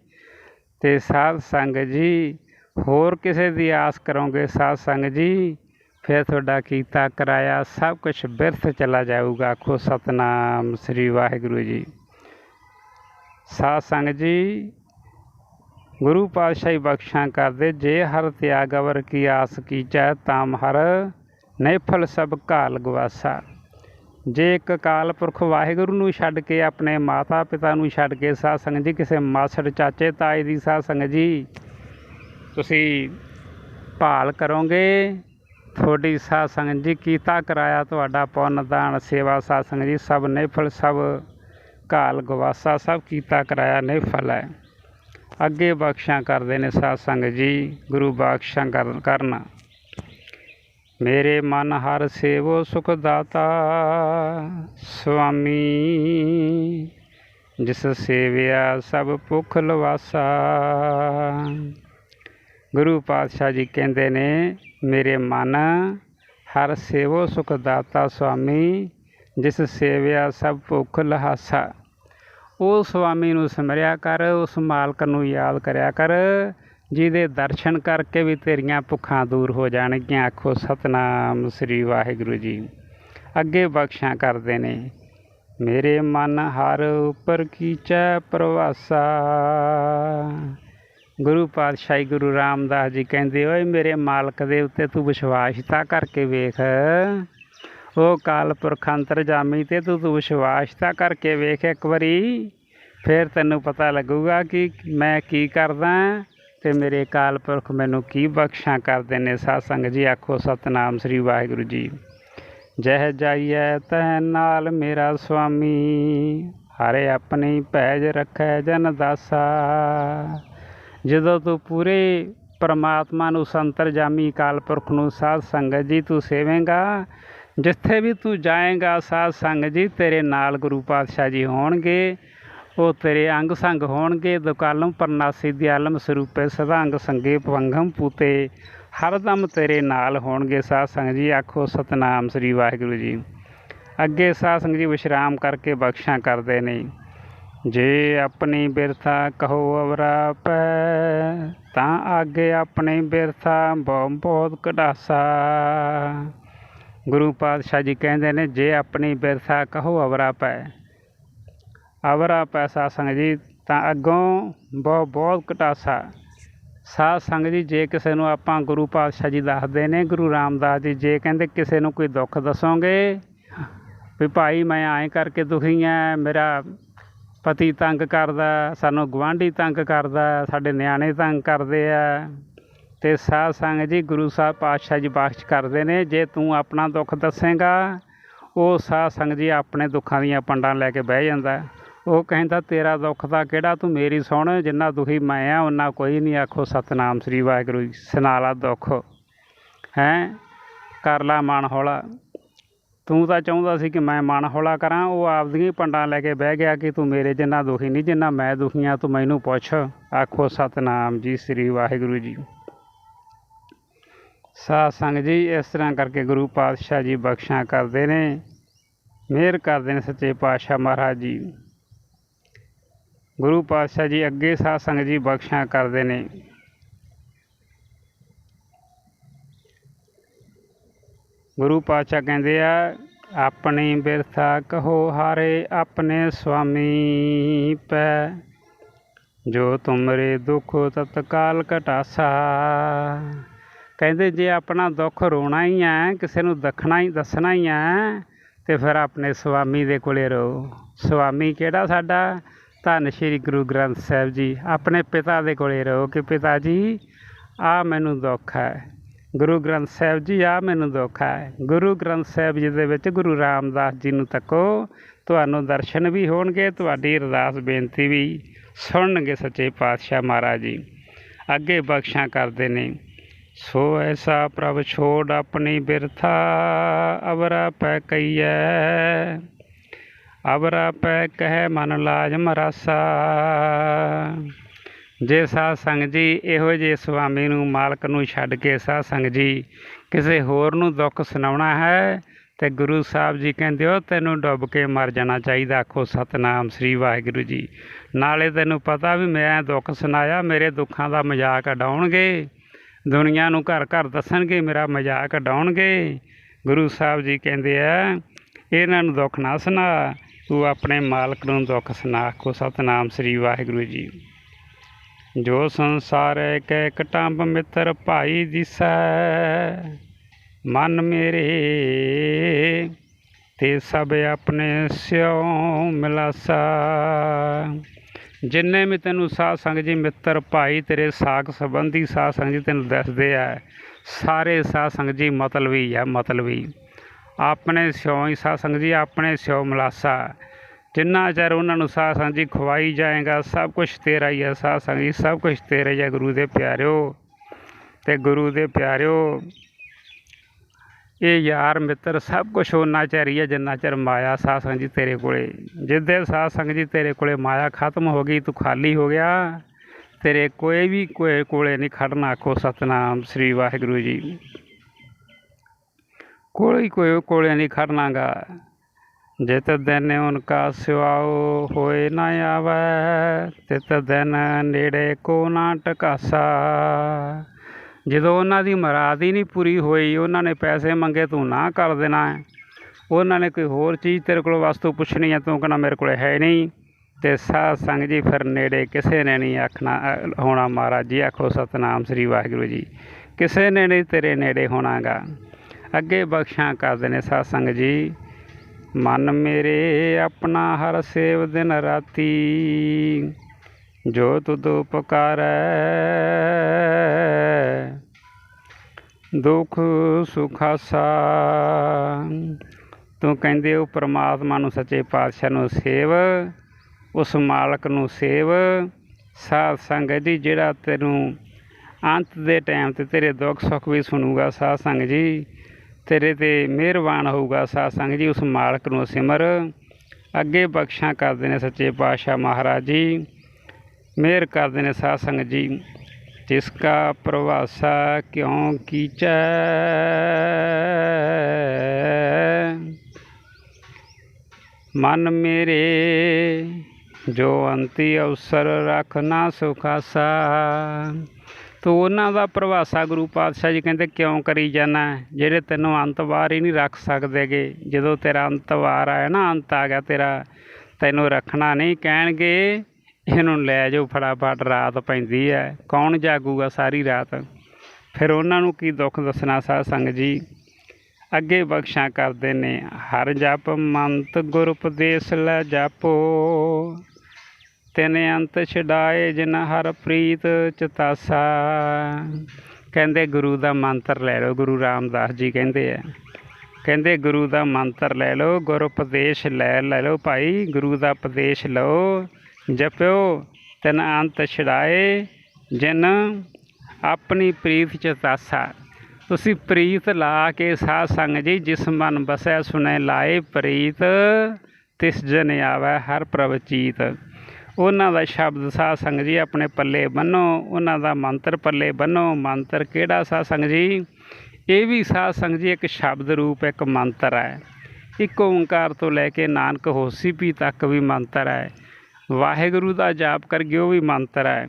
ਤੇ ਸਾਧ ਸੰਗਤ ਜੀ ਹੋਰ ਕਿਸੇ ਦੀ ਆਸ ਕਰੋਗੇ ਸਾਧ ਸੰਗਤ ਜੀ, ਫਿਰ ਤੁਹਾਡਾ ਕੀਤਾ ਕਰਾਇਆ ਸਭ ਕੁਝ ਬਿਰਥ ਚਲਾ ਜਾਊਗਾ। ਆਖੋ ਸਤਨਾਮ ਸ੍ਰੀ ਵਾਹਿਗੁਰੂ ਜੀ। ਸਾਧ ਸੰਗਤ ਜੀ, ਗੁਰੂ ਪਾਤਸ਼ਾਹੀ ਬਖਸ਼ਾਂ ਕਰਦੇ, ਜੇ ਹਰ ਤਿਆਗਵਰ ਕੀ ਆਸ ਕੀਚੈ ਤਾਮ ਹਰ ਨਿਫਲ ਸਭ ਕਾਲ ਗਵਾਸਾ ਜੇ ਇੱਕ ਅਕਾਲ ਪੁਰਖ ਵਾਹਿਗੁਰੂ ਨੂੰ ਛੱਡ ਕੇ ਆਪਣੇ ਮਾਤਾ ਪਿਤਾ ਨੂੰ ਛੱਡ ਕੇ ਸਾਧ ਸੰਗਤ ਜੀ, ਕਿਸੇ ਮਾਸੜ ਚਾਚੇ ਤਾਏ ਦੀ ਸਾਧ ਸੰਗਤ ਜੀ, ਤੁਸੀਂ ਭਾਲ ਕਰੋਗੇ, ਤੁਹਾਡੀ ਸਾਧ ਸੰਗਤ ਜੀ ਕੀਤਾ ਕਰਾਇਆ ਤੁਹਾਡਾ ਪੁੰਨ ਦਾਨ, ਸੇਵਾ ਸਾਧ ਸੰਗਤ ਜੀ, ਸਭ ਨਿਫਲ ਸਭ ਕਾਲ ਗਵਾਸਾ ਸਭ ਕੀਤਾ ਕਰਾਇਆ ਨਿਫਲ ਹੈ। ਅੱਗੇ ਬਖਸ਼ਾਂ ਕਰਦੇ ਨੇ ਸਾਧ ਸੰਗਤ ਜੀ, ਗੁਰੂ ਬਖਸ਼ਾਂ ਕਰਨ। ਮੇਰੇ ਮਨ ਹਰ ਸੇਵੋ ਸੁਖ ਦਾਤਾ ਸੁਆਮੀ ਜਿਸ ਸੇਵਿਆ ਸਭ ਭੁਖ ਲਵਾਸਾ। ਗੁਰੂ ਪਾਤਸ਼ਾਹ ਜੀ ਕਹਿੰਦੇ ਨੇ, ਮੇਰੇ ਮਨ ਹਰ ਸੇਵੋ ਸੁਖ ਦਾਤਾ ਸੁਆਮੀ ਜਿਸ ਸੇਵਿਆ ਸਭ ਭੁਖ ਲਹਾਸਾ। ਉਹ ਸੁਆਮੀ ਨੂੰ ਸਮਰਿਆ ਕਰ, ਉਸ ਮਾਲਕ ਨੂੰ ਯਾਦ ਕਰਿਆ ਕਰ ਜਿਹਦੇ ਦਰਸ਼ਨ ਕਰਕੇ ਵੀ ਤੇਰੀਆਂ ਭੁੱਖਾਂ ਦੂਰ ਹੋ ਜਾਣਗੀਆਂ। ਆਖੋ, ਸਤਨਾਮ ਸ੍ਰੀ ਵਾਹਿਗੁਰੂ ਜੀ। ਅੱਗੇ ਬਖਸ਼ਾਂ ਕਰਦੇ ਨੇ। ਮੇਰੇ ਮਨ ਹਰ ਉਪਰ ਕੀਚੈ ਪ੍ਰਵਾਸਾ। ਗੁਰੂ ਪਾਤਸ਼ਾਹੀ ਗੁਰੂ ਰਾਮਦਾਸ ਜੀ ਕਹਿੰਦੇ, ਓਏ ਮੇਰੇ ਮਾਲਕ ਦੇ ਉੱਤੇ ਤੂੰ ਵਿਸ਼ਵਾਸ ਤਾਂ ਕਰਕੇ ਵੇਖ। ਉਹ ਕਾਲ ਪੁਰਖ ਅੰਤਰਜਾਮੀ ਤੇ ਤੂੰ ਤੂੰ ਵਿਸ਼ਵਾਸ ਤਾਂ ਕਰਕੇ ਵੇਖ ਇੱਕ ਵਾਰੀ। ਫਿਰ ਤੈਨੂੰ ਪਤਾ ਲੱਗੂਗਾ ਕਿ ਮੈਂ ਕੀ ਕਰਦਾ। ਤੇ ਮੇਰੇ ਕਾਲ ਪੁਰਖ ਮੈਨੂੰ ਕੀ ਬਖਸ਼ਾਂ ਕਰਦੇ ਨੇ? ਸਾਧ ਸੰਗਤ ਜੀ, ਆਖੋ ਸਤਨਾਮ ਸ੍ਰੀ ਵਾਹਿਗੁਰੂ ਜੀ। ਜਹ ਜਾਈਐ ਤੈ ਨਾਲ ਮੇਰਾ ਸੁਆਮੀ ਹਰੇ ਆਪਣੀ ਭੈਜ ਰੱਖੈ ਜਨ ਦਾਸਾ। ਜਦੋਂ ਤੂੰ ਪੂਰੇ ਪਰਮਾਤਮਾ ਨੂੰ ਸੰਤਰਜਾਮੀ ਕਾਲ ਪੁਰਖ ਨੂੰ, ਸਾਧ ਸੰਗਤ ਜੀ, ਤੂੰ ਸੇਵੇਂਗਾ। ਜਿੱਥੇ ਵੀ ਤੂੰ ਜਾਏਗਾ, ਸਾਧ ਸੰਗਤ ਜੀ, ਤੇਰੇ ਨਾਲ ਗੁਰੂ ਪਾਤਸ਼ਾਹ ਜੀ ਹੋਣਗੇ। ਉਹ ਤੇਰੇ ਅੰਗ ਸੰਗ ਹੋਣਗੇ। ਦੁਕਾਲਮ ਪਰਨਾਸੀ ਦਿਆਲਮ ਸਰੂਪੇ ਸਦਾ ਸੰਗੇ ਭਵੰਗਮ ਪੂਤੇ। ਹਰਦਮ ਤੇਰੇ ਨਾਲ ਹੋਣਗੇ ਸਾਧ ਸੰਗਤ ਜੀ। ਆਖੋ ਸਤਨਾਮ ਸ੍ਰੀ ਵਾਹਿਗੁਰੂ ਜੀ। ਅੱਗੇ ਸਾਧ ਸੰਗਤ ਜੀ ਵਿਸ਼ਰਾਮ ਕਰਕੇ ਬਖਸ਼ਾਂ ਕਰਦੇ ਨੇ। ਜੇ ਆਪਣੀ ਬਿਰਥਾ ਕਹੋ ਅਵਰਾ ਪੈ ਤਾਂ ਆਗੇ ਆਪਣੀ ਬਿਰਥਾ ਬਹੁ, ਬਹੁਤ ਕਢਾਸਾ। ਗੁਰੂ ਪਾਤਸ਼ਾਹ ਜੀ ਕਹਿੰਦੇ ਨੇ, ਜੇ ਆਪਣੀ ਬਿਰਥਾ ਕਹੋ ਅਵਰਾ ਪੈ ਅਵਰਾ ਪੈਸਾ ਸੰਗ ਜੀ, ਤਾਂ ਅੱਗੋਂ ਬਹੁਤ ਬਹੁਤ ਕਟਾਸਾ ਸਾਧ ਸੰਗਤ ਜੀ, ਜੇ ਕਿਸੇ ਨੂੰ ਆਪਾਂ ਗੁਰੂ ਪਾਤਸ਼ਾਹ ਜੀ ਦੱਸਦੇ ਨੇ, ਗੁਰੂ ਰਾਮਦਾਸ ਜੀ, ਜੇ ਕਹਿੰਦੇ ਕਿਸੇ ਨੂੰ ਕੋਈ ਦੁੱਖ ਦੱਸੋਗੇ, ਵੀ ਭਾਈ ਮੈਂ ਐਂ ਕਰਕੇ ਦੁਖੀ ਆ ਮੇਰਾ ਪਤੀ ਤੰਗ ਕਰਦਾ, ਸਾਨੂੰ ਗਵਾਂਢੀ ਤੰਗ ਕਰਦਾ, ਸਾਡੇ ਨਿਆਣੇ ਤੰਗ ਕਰਦੇ ਆ, ਤੇ ਸਾਧ ਸੰਗਤ ਜੀ ਗੁਰੂ ਸਾਹਿਬ ਪਾਤਸ਼ਾਹ ਜੀ ਬਖਸ਼ ਕਰਦੇ ਨੇ, ਜੇ ਤੂੰ ਆਪਣਾ ਦੁੱਖ ਦੱਸੇਗਾ, ਉਹ ਸਾਧ ਸੰਗਤ ਜੀ ਆਪਣੇ ਦੁੱਖਾਂ ਦੀਆਂ ਪੰਡਾਂ ਲੈ ਕੇ ਬਹਿ ਜਾਂਦਾ। ਉਹ ਕਹਿੰਦਾ, ਤੇਰਾ ਦੁੱਖ ਤਾਂ ਕਿਹੜਾ? ਤੂੰ ਮੇਰੀ ਸੁਣ, ਜਿੰਨਾ ਦੁਖੀ ਮੈਂ ਆ ਉਹਨਾਂ ਕੋਈ ਨਹੀਂ ਆਖੋ ਸਤਨਾਮ ਸ੍ਰੀ ਵਾਹਿਗੁਰੂ ਜੀ। ਸੁਣਾ ਦੁੱਖ। ਹੈਂ? ਕਰ ਲਾ ਮਨ ਹੌਲਾ। ਤੂੰ ਤਾਂ ਚਾਹੁੰਦਾ ਸੀ ਕਿ ਮੈਂ ਮਨ ਹੌਲਾ ਕਰਾਂ। ਉਹ ਆਪਦੀਆਂ ਹੀ ਪੰਡਾਂ ਲੈ ਕੇ ਬਹਿ ਗਿਆ ਕਿ ਤੂੰ ਮੇਰੇ ਜਿੰਨਾ ਦੁਖੀ ਨਹੀਂ ਜਿੰਨਾ ਮੈਂ ਦੁਖੀ ਆ, ਤੂੰ ਮੈਨੂੰ ਪੁੱਛ। ਆਖੋ ਸਤਨਾਮ ਜੀ ਸ੍ਰੀ ਵਾਹਿਗੁਰੂ ਜੀ। ਸਾਧ ਸੰਗਤ ਜੀ, ਇਸ ਤਰ੍ਹਾਂ ਕਰਕੇ ਗੁਰੂ ਪਾਤਸ਼ਾਹ ਜੀ ਬਖਸ਼ਾਂ ਕਰਦੇ ਨੇ। ਮਿਹਰ ਕਰਦੇ ਨੇ ਸੱਚੇ ਪਾਤਸ਼ਾਹ ਮਹਾਰਾਜ ਜੀ। ਗੁਰੂ ਪਾਤਸ਼ਾਹ ਜੀ ਅੱਗੇ ਸਾਧ ਸੰਗਤ ਜੀ ਬਖਸ਼ਾਂ ਕਰਦੇ ਨੇ। ਗੁਰੂ ਪਾਤਸ਼ਾਹ ਕਹਿੰਦੇ ਆ, ਆਪਣੀ ਬਿਰਥਾ ਕਹੋ ਹਾਰੇ, ਆਪਣੇ ਸੁਆਮੀ ਪੈ। ਜੋ ਤੁਮਰੇ ਦੁੱਖ ਤਤਕਾਲ ਘਟਾਸਾ। ਕਹਿੰਦੇ, ਜੇ ਆਪਣਾ ਦੁੱਖ ਰੋਣਾ ਹੀ ਹੈ ਕਿਸੇ ਨੂੰ ਦੱਖਣਾ ਹੀ, ਦੱਸਣਾ ਹੀ ਹੈ ਤੇ ਫਿਰ ਆਪਣੇ ਸੁਆਮੀ ਦੇ ਕੋਲੇ ਰਹੋ। ਸੁਆਮੀ ਕਿਹੜਾ ਸਾਡਾ? ਧੰਨ ਸ਼੍ਰੀ ਗੁਰੂ ਗ੍ਰੰਥ ਸਾਹਿਬ ਜੀ। ਆਪਣੇ ਪਿਤਾ ਦੇ ਕੋਲੇ ਰਹੋ ਕਿ ਪਿਤਾ ਜੀ, ਆ ਮੈਨੂੰ ਦੁੱਖ ਹੈ। ਗੁਰੂ ਗ੍ਰੰਥ ਸਾਹਿਬ ਜੀ, ਆ ਮੈਨੂੰ ਦੁੱਖ ਹੈ। ਗੁਰੂ ਗ੍ਰੰਥ ਸਾਹਿਬ ਜੀ ਦੇ ਵਿੱਚ ਗੁਰੂ ਰਾਮਦਾਸ ਜੀ ਨੂੰ ਤੱਕੋ, ਤੁਹਾਨੂੰ ਦਰਸ਼ਨ ਵੀ ਹੋਣਗੇ, ਤੁਹਾਡੀ ਅਰਦਾਸ ਬੇਨਤੀ ਵੀ ਸੁਣਨਗੇ ਸੱਚੇ ਪਾਤਸ਼ਾਹ ਮਹਾਰਾਜ ਜੀ। ਅੱਗੇ ਬਖਸ਼ਾਂ ਕਰਦੇ ਨੇ। ਸੋ ਐਸਾ ਪ੍ਰਭ ਛੋੜ ਆਪਣੀ ਬਿਰਥਾ, ਅਵਰਾ ਪੈ ਕਈਐ। ਅਵਰਾ ਪੈ ਕਹਿ ਮਨ ਲਾਜ਼ਮ ਮਰਾਸਾ ਜੇ ਸਾਧ ਸੰਗਤ ਜੀ, ਇਹੋ ਜਿਹੇ ਸੁਆਮੀ ਨੂੰ ਮਾਲਕ ਨੂੰ ਛੱਡ ਕੇ ਸਾਧ ਸੰਗਤ ਜੀ ਕਿਸੇ ਹੋਰ ਨੂੰ ਦੁੱਖ ਸੁਣਾਉਣਾ ਹੈ, ਤੇ ਗੁਰੂ ਸਾਹਿਬ ਜੀ ਕਹਿੰਦੇ ਹੋ, ਤੈਨੂੰ ਡੁੱਬ ਕੇ ਮਰ ਜਾਣਾ ਚਾਹੀਦਾ। ਆਖੋ, ਸਤਨਾਮ ਸ੍ਰੀ ਵਾਹਿਗੁਰੂ ਜੀ। ਨਾਲੇ ਤੈਨੂੰ ਪਤਾ ਵੀ ਮੈਂ ਦੁੱਖ ਸੁਣਾਇਆ, ਮੇਰੇ ਦੁੱਖਾਂ ਦਾ ਮਜ਼ਾਕ ਉਡਾਉਣਗੇ। ਦੁਨੀਆ ਨੂੰ ਘਰ ਘਰ ਦੱਸਣਗੇ, ਮੇਰਾ ਮਜ਼ਾਕ ਉਡਾਉਣਗੇ। ਗੁਰੂ ਸਾਹਿਬ ਜੀ ਕਹਿੰਦੇ ਆ, ਇਹਨਾਂ ਨੂੰ ਦੁੱਖ ਨਾ ਸੁਣਾ। ਤੂੰ ਆਪਣੇ ਮਾਲਕ ਨੂੰ ਦੁੱਖ ਸੁਣਾ ਆਖੋ ਸਤਨਾਮ ਸ੍ਰੀ ਵਾਹਿਗੁਰੂ ਜੀ। ਜੋ ਸੰਸਾਰ ਕੈ ਕਟੰਬ ਮਿੱਤਰ ਭਾਈ ਦਿਸੈ, ਮਨ ਮੇਰੇ ਤੇ ਸਭ ਆਪਣੇ ਸਿਉ ਮਿਲਾਸਾ। ਜਿੰਨੇ ਵੀ ਤੈਨੂੰ ਸਾਧ ਸੰਗ ਜੀ ਮਿੱਤਰ ਭਾਈ, ਤੇਰੇ ਸਾਖ ਸੰਬੰਧੀ ਸਾਧ ਸੰਗ ਜੀ ਤੈਨੂੰ ਦੱਸਦੇ ਆ, ਸਾਰੇ ਸਾਧ ਸੰਗ ਜੀ ਮਤਲਬੀ ਆ, ਮਤਲਬੀ। ਆਪਣੇ ਸਿਉਂ ਹੀ ਸਾਧ ਜੀ, ਆਪਣੇ ਸਿਉਂ ਮਲਾਸਾ। ਜਿੰਨਾ ਚਿਰ ਉਹਨਾਂ ਨੂੰ ਸਾਹ ਸੰਗਤ ਜੀ ਖਵਾਈ ਜਾਏਗਾ, ਸਭ ਕੁਝ ਤੇਰਾ ਹੀ ਹੈ ਸਾਧ ਸੰਗਤ ਜੀ, ਸਭ ਕੁਝ ਤੇਰਾ ਹੀ ਹੈ ਗੁਰੂ ਦੇ ਪਿਆਰਿਓ। ਤੇ ਗੁਰੂ ਦੇ ਪਿਆਰਿਓ, ਇਹ ਯਾਰ ਮਿੱਤਰ ਸਭ ਕੁਝ ਉਹਨਾਂ ਚਿਰ ਹੀ ਹੈ ਜਿੰਨਾ ਚਿਰ ਮਾਇਆ ਸਾਧ ਸੰਗਤ ਜੀ ਤੇਰੇ ਕੋਲੇ। ਜਿੱਦੇ ਸਾਧ ਸੰਗਤ ਜੀ ਤੇਰੇ ਕੋਲੇ ਮਾਇਆ ਖਤਮ ਹੋ ਗਈ, ਤੂੰ ਖਾਲੀ ਹੋ ਗਿਆ, ਤੇਰੇ ਕੋਈ ਵੀ ਕੋਈ ਕੋਲੇ ਨਹੀਂ ਖੜਨਾ, ਆਖੋ ਸਤਨਾਮ ਸ੍ਰੀ ਵਾਹਿਗੁਰੂ ਜੀ। ਕੋਈ ਕੋਈ ਕੋਲੇ ਨਹੀਂ ਖੜਨਾਗਾ ਜਿਤ ਦਿਨ ਉਨਕਾ ਸਿਵਾਓ ਹੋਏ ਨਾ ਆਵੈ, ਤਿਤ ਦਿਨ ਨੇੜੇ ਕੋ ਨਾ ਟਕਾਸਾ। ਜਦੋਂ ਉਹਨਾਂ ਦੀ ਮੁਰਾਦ ਹੀ ਨਹੀਂ ਪੂਰੀ ਹੋਈ, ਉਹਨਾਂ ਨੇ ਪੈਸੇ ਮੰਗੇ ਤੂੰ ਨਾ ਕਰ ਦੇਣਾ ਹੈ। ਉਹਨਾਂ ਨੇ ਕੋਈ ਹੋਰ ਚੀਜ਼ ਤੇਰੇ ਕੋਲ ਵਸਤੂ ਪੁੱਛਣੀ ਹੈ, ਤੂੰ ਕਹਿੰਦਾ ਮੇਰੇ ਕੋਲ ਹੈ ਨਹੀਂ। ਤੇ ਸਾਧ ਸੰਗ ਜੀ ਫਿਰ ਨੇੜੇ ਕਿਸੇ ਨੇ ਨਹੀਂ ਆਖਣਾ ਹੋਣਾ ਮਹਾਰਾਜ ਜੀ, ਆਖੋ ਸਤਨਾਮ ਸ੍ਰੀ ਵਾਹਿਗੁਰੂ ਜੀ। ਕਿਸੇ ਨੇ ਨਹੀਂ ਤੇਰੇ ਨੇੜੇ ਹੋਣਾਗਾ। ਅੱਗੇ ਬਖਸ਼ਾਂ ਕਰਦੇ ਨੇ ਸਾਧ ਜੀ। ਮਨ ਮੇਰੇ ਆਪਣਾ ਹਰ ਸੇਵ ਦਿਨ ਰਾਤੀ। ਜੋ ਤੁਧ ਉਪਕਾਰੈ। ਦੁਖ ਸੁਖਾਸਾ ਤੂੰ ਕਹਿੰਦੇ ਉਹ ਪ੍ਰਮਾਤਮਾ ਨੂੰ ਸੱਚੇ ਪਾਤਸ਼ਾਹ ਨੂੰ ਸੇਵ, ਉਸ ਮਾਲਕ ਨੂੰ ਸੇਵ। ਸਾਧ ਸੰਗਤ ਜੀ, ਜਿਹੜਾ ਤੈਨੂੰ ਅੰਤ ਦੇ ਟਾਈਮ ਤੇ ਤੇਰੇ ਦੁੱਖ ਸੁੱਖ ਵੀ ਸੁਣੂਗਾ ਸਾਧ ਸੰਗਤ ਜੀ। ਤੇਰੇ ਤੇ ਮਿਹਰਬਾਨ ਹੋਊਗਾ ਸਾਧ ਸੰਗਤ ਜੀ, ਉਸ ਮਾਲਕ ਨੂੰ ਸਿਮਰ। ਅੱਗੇ ਬਖਸ਼ਾਂ ਕਰਦੇ ਨੇ ਸੱਚੇ ਪਾਤਸ਼ਾਹ ਮਹਾਰਾਜ ਜੀ। ਮਿਹਰ ਕਰਦੇ ਨੇ ਸਾਧ ਸੰਗਤ ਜੀ। ਜਿਸ ਕਾ ਪ੍ਰਵਾਸਾ ਕਿਉ ਕੀਚੈ? ਮਨ ਮੇਰੇ, ਜੋ ਅੰਤੀ ਅਵਸਰ ਰੱਖ ਨਾ ਸੁਖਾਸਾ। ਤੂੰ ਉਹਨਾਂ ਦਾ ਪ੍ਰਵਾਸਾ ਗੁਰੂ ਪਾਤਸ਼ਾਹ ਜੀ ਕਹਿੰਦੇ ਕਿਉਂ ਕਰੀ ਜਾਣਾ ਜਿਹੜੇ ਤੈਨੂੰ ਅੰਤ ਵਾਰ ਹੀ ਨਹੀਂ ਰੱਖ ਸਕਦੇਗੇ। ਜਦੋਂ ਤੇਰਾ ਅੰਤ ਵਾਰ ਆਇਆ ਨਾ, ਅੰਤ ਆ ਗਿਆ ਤੇਰਾ, ਤੈਨੂੰ ਰੱਖਣਾ ਨਹੀਂ। ਕਹਿਣਗੇ, ਇਹਨੂੰ ਲੈ ਜਾਓ ਫਟਾਫਟ, ਰਾਤ ਪੈਂਦੀ ਹੈ ਕੌਣ ਜਾਗੂਗਾ ਸਾਰੀ ਰਾਤ? ਫਿਰ ਉਹਨਾਂ ਨੂੰ ਕੀ ਦੁੱਖ ਦੱਸਣਾ ਸਾਧ ਸੰਗਤ ਜੀ? ਅੱਗੇ ਬਖਸ਼ਾਂ ਕਰਦੇ ਨੇ, ਹਰ ਜਪ ਮੰਤ ਗੁਰ ਉਪਦੇਸ਼ ਲੈ ਜਾਪੋ। ਤਿੰਨ ਅੰਤ ਛਡਾਏ ਜਿਨ ਹਰ ਪ੍ਰੀਤ ਚਤਾਸਾ। ਕਹਿੰਦੇ ਗੁਰੂ ਦਾ ਮੰਤਰ ਲੈ ਲਓ, ਗੁਰੂ ਰਾਮਦਾਸ ਜੀ ਕਹਿੰਦੇ ਆ। ਕਹਿੰਦੇ ਗੁਰੂ ਦਾ ਮੰਤਰ ਲੈ ਲਓ, ਗੁਰ ਉਪਦੇਸ਼ ਲੈ ਲੈ ਲਓ ਭਾਈ, ਗੁਰੂ ਦਾ ਉਪਦੇਸ਼ ਲਓ। ਜਪਿਓ, ਤਿੰਨ ਅੰਤ ਛਡਾਏ ਜਿਨ ਆਪਣੀ ਪ੍ਰੀਤ ਚਤਾਸਾ। ਤੁਸੀਂ ਪ੍ਰੀਤ ਲਾ ਕੇ ਸਾਧ ਸੰਗ ਜੀ, ਜਿਸ ਮਨ ਬਸੈ ਸੁਣੈ ਲਾਏ ਪ੍ਰੀਤ, ਤਿਸ ਜਨ ਆਵੈ ਹਰ ਪ੍ਰਵਚੀਤ ਉਹਨਾਂ ਦਾ ਸ਼ਬਦ ਸਾਧ ਸੰਗ ਜੀ ਆਪਣੇ ਪੱਲੇ ਬੰਨੋ, ਉਹਨਾਂ ਦਾ ਮੰਤਰ ਪੱਲੇ ਬੰਨੋ। ਮੰਤਰ ਕਿਹੜਾ ਸਾਧ ਸੰਗ ਜੀ? ਇਹ ਵੀ ਸਾਧ ਸੰਗ ਜੀ ਇੱਕ ਸ਼ਬਦ ਰੂਪ, ਇੱਕ ਮੰਤਰ ਹੈ। ਇੱਕ ਓੰਕਾਰ ਤੋਂ ਲੈ ਕੇ ਨਾਨਕ ਹੋਸੀ ਪੀ ਤੱਕ ਵੀ ਮੰਤਰ ਹੈ। ਵਾਹਿਗੁਰੂ ਦਾ ਜਾਪ ਕਰਗੇ ਉਹ ਵੀ ਮੰਤਰ ਹੈ।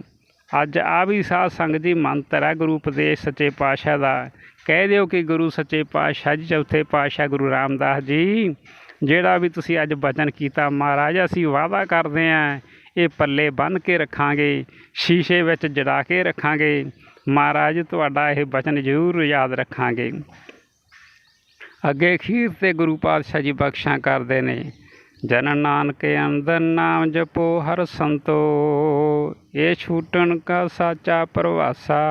ਅੱਜ ਆ ਵੀ ਸਾਧ ਸੰਗਤ ਜੀ ਮੰਤਰ ਹੈ ਗੁਰੂ ਉਪਦੇਸ਼ ਸੱਚੇ ਪਾਤਸ਼ਾਹ ਦਾ। ਕਹਿ ਦਿਓ ਕਿ ਗੁਰੂ ਸੱਚੇ ਪਾਤਸ਼ਾਹ ਜੀ, ਚੌਥੇ ਪਾਤਸ਼ਾਹ ਗੁਰੂ ਰਾਮਦਾਸ ਜੀ, ਜਿਹੜਾ ਵੀ ਤੁਸੀਂ ਅੱਜ ਬਚਨ ਕੀਤਾ, ਮਹਾਰਾਜ ਅਸੀਂ ਵਾਅਦਾ ਕਰਦੇ ਆਂ ਇਹ ਪੱਲੇ ਬੰਨ੍ਹ ਕੇ ਰੱਖਾਂਗੇ, ਸ਼ੀਸ਼ੇ ਵਿੱਚ ਜੜਾ ਕੇ ਰੱਖਾਂਗੇ। ਮਹਾਰਾਜ, ਤੁਹਾਡਾ ਇਹ ਬਚਨ ਜ਼ਰੂਰ ਯਾਦ ਰੱਖਾਂਗੇ। ਅੱਗੇ ਖੀਰ ਤੇ ਗੁਰੂ ਪਾਤਸ਼ਾਹ ਜੀ ਬਖਸ਼ਾਂ ਕਰਦੇ ਨੇ। ਜਨ ਨਾਨਕ ਅੰਦਰ ਨਾਮ ਜਪੋ, ਹਰ ਸੰਤੋ ਇਹ ਛੂਟਣ ਕਾ ਸਾਚਾ ਪ੍ਰਵਾਸਾ।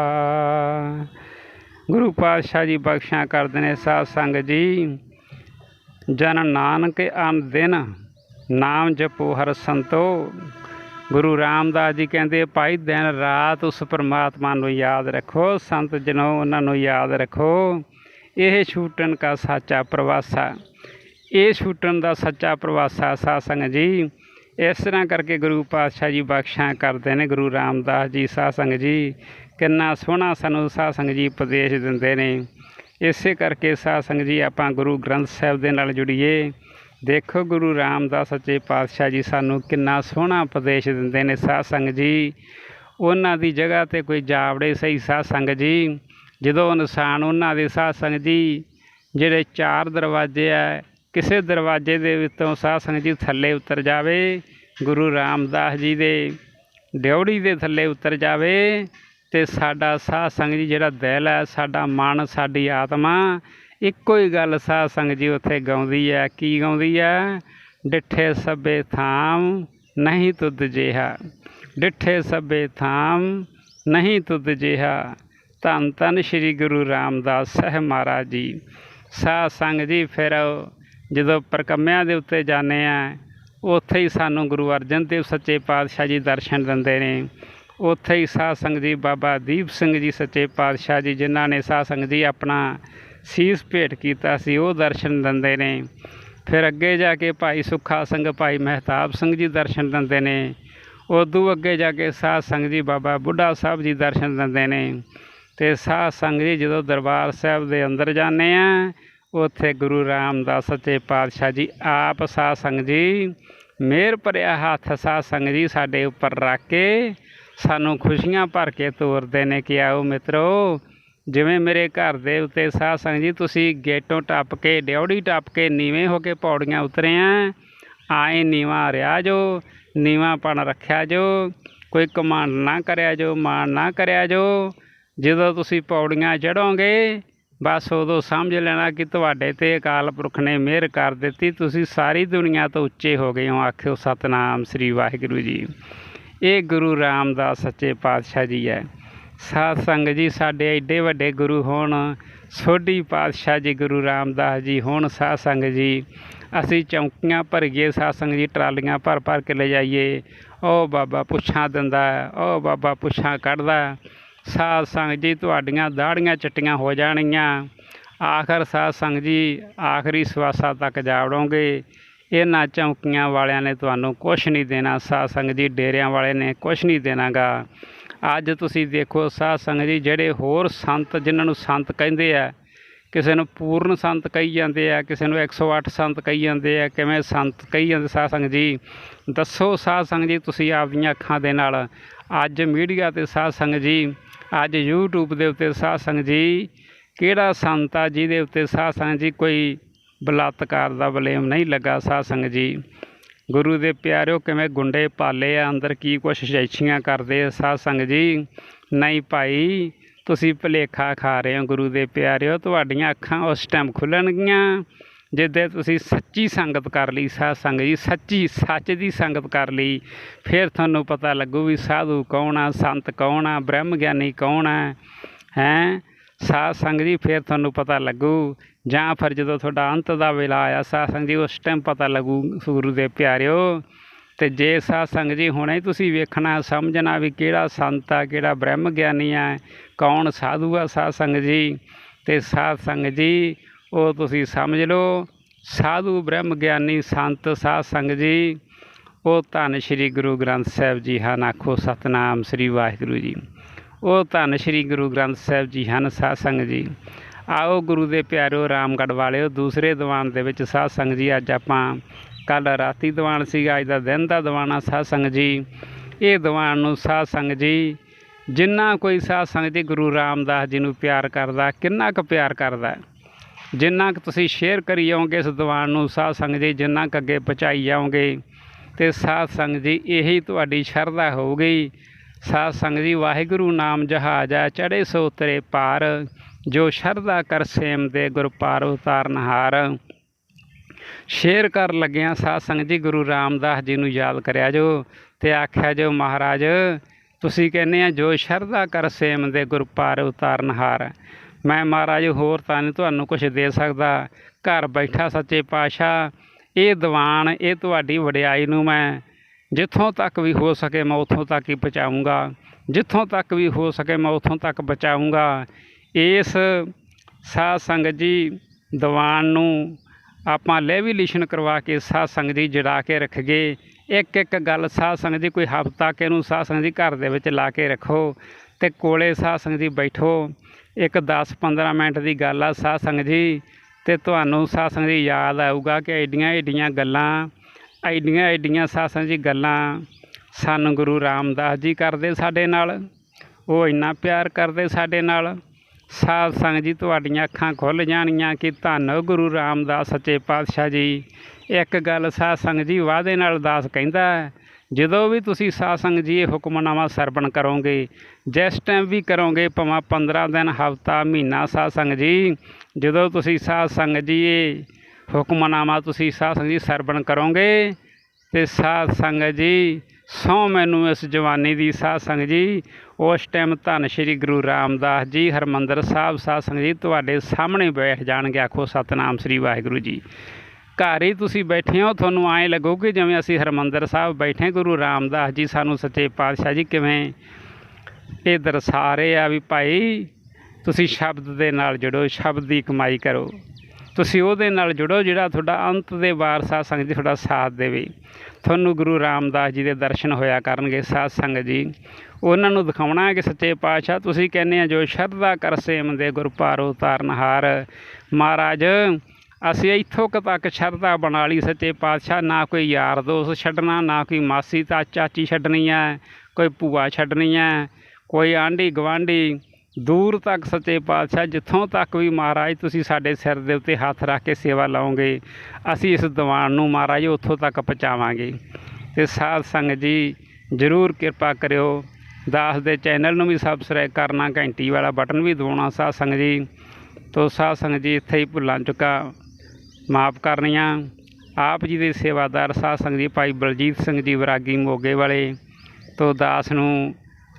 ਗੁਰੂ ਪਾਤਸ਼ਾਹ ਜੀ ਬਖਸ਼ਾਂ ਕਰਦੇ ਨੇ ਸਾਧ ਸੰਗਤ ਜੀ। ਜਨ ਨਾਨਕ ਆਨ ਦਿਨ ਨਾਮ ਜਪੋ, ਹਰ ਸੰਤੋ ਗੁਰੂ ਰਾਮਦਾਸ ਜੀ ਕਹਿੰਦੇ, ਭਾਈ ਦਿਨ ਰਾਤ ਉਸ ਪਰਮਾਤਮਾ ਨੂੰ ਯਾਦ ਰੱਖੋ, ਸੰਤ ਜਨੋ ਉਹਨਾਂ ਨੂੰ ਯਾਦ ਰੱਖੋ। ਇਹ ਛੂਟਣ ਕਾ ਸੱਚਾ ਪ੍ਰਵਾਸਾ। ਇਹ ਛੂਟਣ ਦਾ ਸੱਚਾ ਪ੍ਰਵਾਸਾ ਸਾਧ ਸੰਗਤ ਜੀ। ਇਸ ਤਰ੍ਹਾਂ ਕਰਕੇ ਗੁਰੂ ਪਾਤਸ਼ਾਹ ਜੀ ਬਖਸ਼ਾਂ ਕਰਦੇ ਨੇ, ਗੁਰੂ ਰਾਮਦਾਸ ਜੀ, ਸਾਧ ਸੰਗਤ ਜੀ। ਕਿੰਨਾ ਸੋਹਣਾ ਸਾਨੂੰ ਸਾਧ ਸੰਗਤ ਜੀ ਉਪਦੇਸ਼ ਦਿੰਦੇ ਨੇ। ਇਸੇ ਕਰਕੇ ਸਾਧ ਸੰਗਤ ਜੀ ਆਪਾਂ ਗੁਰੂ ਗ੍ਰੰਥ ਸਾਹਿਬ ਦੇ ਨਾਲ ਜੁੜੀਏ। ਦੇਖੋ ਗੁਰੂ ਰਾਮਦਾਸ ਸੱਚੇ ਪਾਤਸ਼ਾਹ ਜੀ ਸਾਨੂੰ ਕਿੰਨਾ ਸੋਹਣਾ ਉਪਦੇਸ਼ ਦਿੰਦੇ ਨੇ ਸਾਧ ਸੰਗਤ ਜੀ। ਉਹਨਾਂ ਦੀ ਜਗ੍ਹਾ ਤੇ ਕੋਈ ਜਾਵੜੇ ਸਹੀ ਸਾਧ ਸੰਗਤ ਜੀ। ਜਦੋਂ ਇਨਸਾਨ ਉਹਨਾਂ ਦੇ ਸਾਧ ਸੰਗਤ ਜੀ, ਜਿਹੜੇ ਚਾਰ ਦਰਵਾਜ਼ੇ ਆ, ਕਿਸੇ ਦਰਵਾਜ਼ੇ ਦੇ ਵਿੱਚੋਂ ਸਾਧ ਸੰਗਤ ਜੀ ਥੱਲੇ ਉਤਰ ਜਾਵੇ, ਗੁਰੂ ਰਾਮਦਾਸ ਜੀ ਦੇ ਡਿਉੜੀ ਦੇ ਥੱਲੇ ਉਤਰ ਜਾਵੇ, ਤੇ ਸਾਡਾ ਸਾਧ ਸੰਗਤ ਜੀ ਜਿਹੜਾ ਦਿਲ ਹੈ, ਸਾਡਾ ਮਨ, ਸਾਡੀ ਆਤਮਾ ਇੱਕੋ ਹੀ ਗੱਲ ਸਾਧ ਸੰਗ ਜੀ ਉੱਥੇ ਗਾਉਂਦੀ ਹੈ ਕੀ ਗਾਉਂਦੀ ਹੈ ਡਿੱਠੇ ਸਭੇ ਥਾਮ ਨਹੀਂ ਤੁਧ ਜਿਹਾ। ਡਿੱਠੇ ਸਭੇ ਥਾਮ ਨਹੀਂ ਤੁਧ ਜਿਹਾ। ਧੰਨ ਧੰਨ ਸ੍ਰੀ ਗੁਰੂ ਰਾਮਦਾਸ ਸਾਹਿਬ ਮਹਾਰਾਜ ਜੀ। ਸਾਧ ਸੰਗ ਜੀ ਫਿਰ ਜਦੋਂ ਪਰਕੰਮਿਆਂ ਦੇ ਉੱਤੇ ਜਾਂਦੇ ਆ, ਉੱਥੇ ਹੀ ਸਾਨੂੰ ਗੁਰੂ ਅਰਜਨ ਦੇਵ ਸੱਚੇ ਪਾਤਸ਼ਾਹ ਜੀ ਦਰਸ਼ਨ ਦਿੰਦੇ ਨੇ। ਉੱਥੇ ਹੀ ਸਾਧ ਸੰਗਤ ਜੀ ਬਾਬਾ ਦੀਪ ਸਿੰਘ ਜੀ ਸੱਚੇ ਪਾਤਸ਼ਾਹ ਜੀ, ਜਿਨ੍ਹਾਂ ਨੇ ਸਾਧ ਸੰਗ ਜੀ ਆਪਣਾ ਸੀਸ ਭੇਟ ਕੀਤਾ ਸੀ, ਉਹ ਦਰਸ਼ਨ ਦਿੰਦੇ ਨੇ। ਫਿਰ ਅੱਗੇ ਜਾ ਕੇ ਭਾਈ ਸੁੱਖਾ ਸਿੰਘ ਭਾਈ ਮਹਿਤਾਬ ਸਿੰਘ ਜੀ ਦਰਸ਼ਨ ਦਿੰਦੇ ਨੇ। ਉਦੋਂ ਅੱਗੇ ਜਾ ਕੇ ਸਾਧ ਸੰਗਤ ਜੀ ਬਾਬਾ ਬੁੱਢਾ ਸਾਹਿਬ ਜੀ ਦਰਸ਼ਨ ਦਿੰਦੇ ਨੇ। ਤੇ ਸਾਧ ਸੰਗਤ ਜੀ ਜਦੋਂ ਦਰਬਾਰ ਸਾਹਿਬ ਦੇ ਅੰਦਰ ਜਾਂਦੇ ਆ, ਉੱਥੇ ਗੁਰੂ ਰਾਮਦਾਸ ਸੱਚੇ ਪਾਤਸ਼ਾਹ ਜੀ ਆਪ ਸਾਧ ਸੰਗਤ ਜੀ ਮਿਹਰ ਭਰਿਆ ਹੱਥ ਸਾਧ ਸੰਗਤ ਜੀ ਸਾਡੇ ਉੱਪਰ ਰੱਖ ਕੇ ਸਾਨੂੰ ਖੁਸ਼ੀਆਂ ਭਰ ਕੇ ਤੋਰਦੇ ਨੇ ਕਿ ਆਓ ਮਿੱਤਰੋ ਜਿਵੇਂ ਮੇਰੇ ਘਰ ਦੇ ਉੱਤੇ ਸਾਧ ਸੰਗਤ ਜੀ, ਤੁਸੀਂ ਗੇਟੋਂ ਟੱਪ ਕੇ ਡਿਉੜੀ ਟੱਪ ਕੇ ਨੀਵੇਂ ਹੋ ਕੇ ਪੌੜੀਆਂ ਉਤਰੇ ਆ। ਆਏ ਨੀਵਾਂ ਰਿਆ ਜੋ ਨੀਵਾਂਪਣ ਰੱਖਿਆ ਜੋ। ਕੋਈ ਕਮਾਂਡ ਨਾ ਕਰਿਆ ਜੋ, ਮਾਣ ਨਾ ਕਰਿਆ ਜੋ। ਜਦੋਂ ਤੁਸੀਂ ਪੌੜੀਆਂ ਚੜੋਗੇ ਬਸ ਉਦੋਂ ਸਮਝ ਲੈਣਾ ਕਿ ਤੁਹਾਡੇ ਤੇ ਅਕਾਲ ਪੁਰਖ ਨੇ ਮਿਹਰ ਕਰ ਦਿੱਤੀ। ਤੁਸੀਂ ਸਾਰੀ ਦੁਨੀਆ ਤੋਂ ਉੱਚੇ ਹੋ ਗਏ ਹੋ, ਆਖਿਓ ਸਤਨਾਮ ਸ੍ਰੀ ਵਾਹਿਗੁਰੂ ਜੀ। ਇਹ ਗੁਰੂ ਰਾਮਦਾਸ ਸੱਚੇ ਪਾਤਸ਼ਾਹ ਜੀ ਹੈ। ਸਾਧ ਸੰਗਤ ਜੀ, ਸਾਡੇ ਐਡੇ ਵੱਡੇ ਗੁਰੂ ਹੋਣ। ਸੋਢੀ ਪਾਤਸ਼ਾਹ ਜੀ, ਗੁਰੂ ਰਾਮਦਾਸ ਜੀ ਹੋਣ ਸਾਧ ਸੰਗਤ ਜੀ। ਅਸੀਂ ਚੌਂਕੀਆਂ ਭਰੀਏ, ਸਾਧ ਸੰਗਤ ਜੀ, ਟਰਾਲੀਆਂ ਭਰ ਭਰ ਕੇ ਲੈ ਜਾਈਏ। ਉਹ ਬਾਬਾ ਪੁੱਛਾਂ ਦਿੰਦਾ ਉਹ ਬਾਬਾ ਪੁੱਛਾਂ ਕੱਢਦਾ। ਸਾਧ ਸੰਗਤ ਜੀ, ਤੁਹਾਡੀਆਂ ਦਾੜੀਆਂ ਚਿੱਟੀਆਂ ਹੋ ਜਾਣਗੀਆਂ। ਆਖਰ ਸਾਧ ਸੰਗਤ ਜੀ, ਆਖਰੀ ਸਵਾਸਾਂ ਤੱਕ ਜਾਵੜੋਗੇ। ਇਹਨਾਂ ਚੌਂਕੀਆਂ ਵਾਲਿਆਂ ਨੇ ਤੁਹਾਨੂੰ ਕੁਛ ਨਹੀਂ ਦੇਣਾ। ਸਾਧ ਸੰਗਤ ਜੀ, ਡੇਰਿਆਂ ਵਾਲੇ ਨੇ ਕੁਛ ਨਹੀਂ ਦੇਣਾਗਾ। ਅੱਜ ਤੁਸੀਂ ਦੇਖੋ ਸਾਧ ਸੰਗਤ ਜੀ, ਜਿਹੜੇ ਹੋਰ ਸੰਤ ਜਿਨ੍ਹਾਂ ਨੂੰ ਸੰਤ ਕਹਿੰਦੇ ਆ, ਕਿਸੇ ਨੂੰ ਪੂਰਨ ਸੰਤ ਕਹੀ ਜਾਂਦੇ ਆ, ਕਿਸੇ ਨੂੰ 108 ਸੰਤ ਕਹੀ ਜਾਂਦੇ ਆ, ਕਿਵੇਂ ਸੰਤ ਕਹੀ ਜਾਂਦੇ ਸਾਧ ਸੰਗਤ ਜੀ? ਦੱਸੋ ਸਾਧ ਸੰਗਤ ਜੀ ਤੁਸੀਂ ਆਪਦੀਆਂ ਅੱਖਾਂ ਦੇ ਨਾਲ। ਅੱਜ ਮੀਡੀਆ ਤੇ ਸਾਧ ਸੰਗਤ ਜੀ, ਅੱਜ YouTube ਦੇ ਉੱਤੇ ਸਾਧ ਸੰਗਤ ਜੀ, ਕਿਹੜਾ ਸੰਤ ਆ ਜਿਹਦੇ ਉੱਤੇ ਸਾਧ ਸੰਗਤ ਜੀ ਕੋਈ ਬਲਾਤਕਾਰ ਦਾ ਬਲੇਮ ਨਹੀਂ ਲੱਗਾ ਸਾਧ ਸੰਗਤ ਜੀ? ਗੁਰੂ ਦੇ ਪਿਆਰਿਓ, ਕਿਵੇਂ ਗੁੰਡੇ ਪਾਲੇ ਆ? ਅੰਦਰ ਕੀ ਕੁਛ ਜੈਛੀਆਂ ਕਰਦੇ ਆ? ਸਾਧ ਸੰਗਤ ਜੀ, ਨਹੀਂ ਭਾਈ, ਤੁਸੀਂ ਭੁਲੇਖਾ ਖਾ ਰਹੇ ਹੋ ਗੁਰੂ ਦੇ ਪਿਆਰਿਓ। ਤੁਹਾਡੀਆਂ ਅੱਖਾਂ ਉਸ ਟਾਈਮ ਖੁੱਲਣਗੀਆਂ, ਜਿੱਦੇ ਤੁਸੀਂ ਸੱਚੀ ਸੰਗਤ ਕਰ ਲਈ, ਸਾਧ ਸੰਗਤ ਜੀ, ਸੱਚੀ, ਸੱਚ ਦੀ ਸੰਗਤ ਕਰ ਲਈ। ਫਿਰ ਤੁਹਾਨੂੰ ਪਤਾ ਲੱਗੂ ਵੀ ਸਾਧੂ ਕੌਣ ਆ, ਸੰਤ ਕੌਣ ਆ ਬ੍ਰਹਮ ਗਿਆਨੀ ਕੌਣ ਆ, ਹੈਂ? ਸਾਧ ਸੰਗਤ ਜੀ, ਫਿਰ ਤੁਹਾਨੂੰ ਪਤਾ ਲੱਗੂ ਜਾਂ ਫਿਰ ਜਦੋਂ ਤੁਹਾਡਾ ਅੰਤ ਦਾ ਵੇਲਾ ਆਇਆ ਸਾਧ ਜੀ, ਉਸ ਟਾਈਮ ਪਤਾ ਲੱਗੂ ਗੁਰੂ ਦੇ ਪਿਆਰਿਓ। ਤੇ ਜੇ ਸਾਧ ਜੀ ਹੁਣੇ ਤੁਸੀਂ ਵੇਖਣਾ, ਸਮਝਣਾ ਵੀ ਕਿਹੜਾ ਸੰਤ ਆ, ਕਿਹੜਾ ਬ੍ਰਹਮ ਗਿਆਨੀ ਆ, ਕੌਣ ਸਾਧੂ ਆ ਸਾਧ ਜੀ, ਤੇ ਸਾਧ ਜੀ, ਉਹ ਤੁਸੀਂ ਸਮਝ ਲਓ। ਸਾਧੂ, ਬ੍ਰਹਮ ਗਿਆਨੀ, ਸੰਤ ਸਾਧ ਜੀ, ਉਹ ਧੰਨ ਸ਼੍ਰੀ ਗੁਰੂ ਗ੍ਰੰਥ ਸਾਹਿਬ ਜੀ ਹਨ। ਆਖੋ ਸਤਨਾਮ ਸ੍ਰੀ ਵਾਹਿਗੁਰੂ ਜੀ। ਉਹ ਧੰਨ ਸ਼੍ਰੀ ਗੁਰੂ ਗ੍ਰੰਥ ਸਾਹਿਬ ਜੀ ਹਨ ਸਾਧ ਸੰਗਤ ਜੀ। ਆਓ ਗੁਰੂ ਦੇ ਪਿਆਰਿਓ ਰਾਮਗੜ੍ਹ ਵਾਲਿਓ, ਦੂਸਰੇ ਦੀਵਾਨ ਦੇ ਵਿੱਚ ਸਾਧ ਸੰਗਤ ਜੀ, ਅੱਜ ਆਪਾਂ ਕੱਲ ਰਾਤੀ ਦੀਵਾਨ ਸੀਗਾ, ਅੱਜ ਦਾ ਦਿਨ ਦਾ ਦੀਵਾਨ ਆ ਸਾਧ ਸੰਗਤ ਜੀ। ਇਹ ਦੀਵਾਨ ਨੂੰ ਸਾਧ ਸੰਗਤ ਜੀ, ਜਿੰਨਾ ਕੋਈ ਸਾਧ ਸੰਗਤ ਜੀ ਗੁਰੂ ਰਾਮਦਾਸ ਜੀ ਨੂੰ ਪਿਆਰ ਕਰਦਾ, ਕਿੰਨਾ ਕੁ ਪਿਆਰ ਕਰਦਾ। ਜਿੰਨਾ ਕੁ ਤੁਸੀਂ ਸ਼ੇਅਰ ਕਰੀ ਜਾਓਗੇ ਇਸ ਦੀਵਾਨ ਨੂੰ ਸਾਧ ਸੰਗਤ ਜੀ, ਜਿੰਨਾ ਕੁ ਅੱਗੇ ਪਹੁੰਚਾਈ ਜਾਓਗੇ, ਤੇ ਸਾਧ ਸੰਗਤ ਜੀ, ਇਹੀ ਤੁਹਾਡੀ ਸ਼ਰਧਾ ਹੋਊਗੀ। ਸਾਧ ਸੰਗਤ ਜੀ, ਵਾਹਿਗੁਰੂ ਨਾਮ ਜਹਾਜ ਹੈ ਚੜੇ ਸੋ ਉਤਰੇ ਪਾਰ। ਜੋ ਸ਼ਰਧਾ ਕਰ ਸੇਮ ਦੇ ਗੁਰ ਪਾਰ ਉਤਾਰਨਹਾਰ ਸ਼ੇਅਰ ਕਰ ਲੱਗਿਆ ਸਾਧ ਸੰਗਤ ਜੀ ਗੁਰੂ ਰਾਮਦਾਸ ਜੀ ਨੂੰ ਯਾਦ ਕਰਿਆ ਜੋ ਤੇ ਆਖਿਆ ਜੋ, ਮਹਾਰਾਜ, ਤੁਸੀਂ ਕਹਿੰਦੇ ਆ ਜੋ ਸ਼ਰਧਾ ਕਰ ਸੇਮ ਦੇ ਗੁਰ ਪਾਰ ਉਤਾਰਨਹਾਰ ਮੈਂ ਮਹਾਰਾਜ ਹੋਰ ਤਾਂ ਨਹੀਂ ਤੁਹਾਨੂੰ ਕੁਝ ਦੇ ਸਕਦਾ। ਘਰ ਬੈਠਾ ਸੱਚੇ ਪਾਤਸ਼ਾਹ, ਇਹ ਦੀਵਾਨ, ਇਹ ਤੁਹਾਡੀ ਵਡਿਆਈ ਨੂੰ ਮੈਂ ਜਿੱਥੋਂ ਤੱਕ ਵੀ ਹੋ ਸਕੇ ਮੈਂ ਉੱਥੋਂ ਤੱਕ ਹੀ ਪਹੁੰਚਾਊਂਗਾ। ਜਿੱਥੋਂ ਤੱਕ ਵੀ ਹੋ ਸਕੇ ਮੈਂ ਉੱਥੋਂ ਤੱਕ ਪਹੁੰਚਾਊਂਗਾ। ਇਸ ਸਾਧ ਸੰਗਤ ਜੀ ਦੀਵਾਨ ਨੂੰ ਆਪਾਂ ਲੈਵੀਲੇਸ਼ਨ ਕਰਵਾ ਕੇ ਸਾਧ ਸੰਗਤ ਜੀ ਜੜਾ ਕੇ ਰੱਖ ਗਏ। ਇੱਕ ਇੱਕ ਗੱਲ ਸਾਧ ਸੰਗਤ ਜੀ ਕੋਈ ਹਫ਼ਤਾ ਕਿ ਇਹਨੂੰ ਸਾਧ ਸੰਗਤ ਜੀ ਘਰ ਦੇ ਵਿੱਚ ਲਾ ਕੇ ਰੱਖੋ ਤੇ ਕੋਲੇ ਸਾਧ ਸੰਗਤ ਜੀ ਬੈਠੋ। ਇੱਕ 10 15 ਮਿੰਟ ਦੀ ਗੱਲ ਆ ਸਾਧ ਸੰਗਤ ਜੀ ਤੇ ਤੁਹਾਨੂੰ ਸਾਧ ਸੰਗਤ ਜੀ ਯਾਦ ਆਊਗਾ ਕਿ ਐਡੀਆਂ ਐਡੀਆਂ ਗੱਲਾਂ, ਐਡੀਆਂ ਐਡੀਆਂ ਸਾਧ ਸੰਗਤ ਜੀ ਗੱਲਾਂ ਸਾਨੂੰ ਗੁਰੂ ਰਾਮਦਾਸ ਜੀ ਕਰਦੇ ਸਾਡੇ ਨਾਲ, ਉਹ ਇੰਨਾ ਪਿਆਰ ਕਰਦੇ ਸਾਡੇ ਨਾਲ। ਸਾਧ ਸੰਗਤ ਜੀ ਤੁਹਾਡੀਆਂ ਅੱਖਾਂ ਖੁੱਲ ਜਾਣੀਆਂ ਕਿ ਧੰਨ ਗੁਰੂ ਰਾਮਦਾਸ ਸੱਚੇ ਪਾਤਸ਼ਾਹ ਜੀ। ਇੱਕ ਗੱਲ ਸਾਧ ਸੰਗਤ ਜੀ ਵਾਅਦੇ ਨਾਲ ਦਾਸ ਕਹਿੰਦਾ ਹੈ, ਜਦੋਂ ਵੀ ਤੁਸੀਂ ਸਾਧ ਸੰਗਤ ਜੀ ਇਹ ਹੁਕਮਨਾਮਾ ਸਰਵਣ ਕਰੋਗੇ ਜਿਸ ਟਾਈਮ ਵੀ ਕਰੋਗੇ ਭਾਵੇਂ 15 ਦਿਨ ਹਫਤਾ ਮਹੀਨਾ ਸਾਧ ਸੰਗਤ ਜੀ ਜਦੋਂ ਤੁਸੀਂ ਸਾਧ ਸੰਗਤ ਜੀ ਇਹ ਹੁਕਮਨਾਮਾ ਤੁਸੀਂ ਸਾਧ ਸੰਗਤ ਜੀ ਸਰਵਣ ਕਰੋਗੇ ਤੇ ਸਾਧ ਸੰਗਤ ਜੀ ਸਹੁੰ ਮੈਨੂੰ ਇਸ ਜਵਾਨੀ ਦੀ ਸਾਧ ਸੰਗਤ ਜੀ। ਉਸ ਟਾਈਮ ਧੰਨ ਸ਼੍ਰੀ ਗੁਰੂ ਰਾਮਦਾਸ ਜੀ, ਹਰਮੰਦਰ ਸਾਹਿਬ ਸਾਧ ਸੰਗਤ ਜੀ, ਤੁਹਾਡੇ ਸਾਹਮਣੇ ਬੈਠ ਜਾਣਗੇ, ਆਖੋ ਸਤਨਾਮ ਸ੍ਰੀ ਵਾਹਿਗੁਰੂ ਜੀ। ਘਰ ਹੀ ਤੁਸੀਂ ਬੈਠੇ ਹੋ, ਤੁਹਾਨੂੰ ਐਂ ਲੱਗੋਗੇ ਜਿਵੇਂ ਅਸੀਂ ਹਰਮੰਦਰ ਸਾਹਿਬ ਬੈਠੇ ਗੁਰੂ ਰਾਮਦਾਸ ਜੀ ਸਾਨੂੰ ਸੱਚੇ ਪਾਤਸ਼ਾਹ ਜੀ ਕਿਵੇਂ ਇਹ ਦਰਸਾ ਰਹੇ ਆ ਵੀ ਭਾਈ ਤੁਸੀਂ ਸ਼ਬਦ ਦੇ ਨਾਲ ਜੁੜੋ, ਸ਼ਬਦ ਦੀ ਕਮਾਈ ਕਰੋ। ਤੁਸੀਂ ਉਹਦੇ ਨਾਲ ਜੁੜੋ ਜਿਹੜਾ ਤੁਹਾਡਾ ਅੰਤ ਦੇ ਵਾਰ ਸਾਧ ਸੰਗਤ ਜੀ ਤੁਹਾਡਾ ਸਾਥ ਦੇਵੇ। ਤੁਹਾਨੂੰ ਗੁਰੂ ਰਾਮਦਾਸ ਜੀ ਦੇ ਦਰਸ਼ਨ ਹੋਇਆ ਕਰਨਗੇ ਸਾਧ ਸੰਗਤ ਜੀ। ਉਹਨਾਂ ਨੂੰ ਦਿਖਾਉਣਾ ਹੈ ਕਿ ਸੱਚੇ ਪਾਤਸ਼ਾਹ ਤੁਸੀਂ ਕਹਿੰਦੇ ਆ, ਜੋ ਸ਼ਰਧਾ ਕਰ ਸੇਮ ਦੇ ਗੁਰ ਪਾਰੋ ਤਾਰਨਹਾਰ ਮਹਾਰਾਜ, ਅਸੀਂ ਇੱਥੋਂ ਕੁ ਤੱਕ ਸ਼ਰਧਾ ਬਣਾ ਲਈ ਸੱਚੇ ਪਾਤਸ਼ਾਹ, ਨਾ ਕੋਈ ਯਾਰ ਦੋਸਤ ਛੱਡਣਾ, ਨਾ ਕੋਈ ਮਾਸੀ ਤਾਂ ਚਾਚੀ ਛੱਡਣੀ ਹੈ, ਕੋਈ ਭੂਆ ਛੱਡਣੀ ਹੈ, ਕੋਈ ਆਂਢੀ ਗਵਾਂਢੀ ਦੂਰ ਤੱਕ ਸੱਚੇ ਪਾਤਸ਼ਾਹ, ਜਿੱਥੋਂ ਤੱਕ ਵੀ ਮਹਾਰਾਜ ਤੁਸੀਂ ਸਾਡੇ ਸਿਰ ਦੇ ਉੱਤੇ ਹੱਥ ਰੱਖ ਕੇ ਸੇਵਾ ਲਾਓਗੇ, ਅਸੀਂ ਇਸ ਦੀਵਾਨ ਨੂੰ ਮਹਾਰਾਜ ਉੱਥੋਂ ਤੱਕ ਪਹੁੰਚਾਵਾਂਗੇ। ਤੇ ਸਾਧ ਸੰਗਤ ਜੀ, ਜ਼ਰੂਰ ਕਿਰਪਾ ਕਰਿਓ। ਦਾਸ ਦੇ ਚੈਨਲ ਨੂੰ ਵੀ ਸਬਸਕ੍ਰਾਈਬ ਕਰਨਾ, ਘੰਟੀ ਵਾਲਾ ਬਟਨ ਵੀ ਦਬਾਉਣਾ, ਸਾਧ ਸੰਗਤ ਜੀ। ਤੋਂ ਸਾਧ ਸੰਗਤ ਜੀ, ਇੱਥੇ ਹੀ ਭੁੱਲਾਂ ਚੁੱਕਾ ਮਾਫ ਕਰਨੀਆਂ। ਆਪ ਜੀ ਦੇ ਸੇਵਾਦਾਰ ਸਾਧ ਸੰਗਤ ਜੀ, ਭਾਈ ਬਲਜੀਤ ਸਿੰਘ ਜੀ ਵਿਰਾਗੀ ਮੋਗੇ ਵਾਲੇ। ਤੋਂ ਦਾਸ ਨੂੰ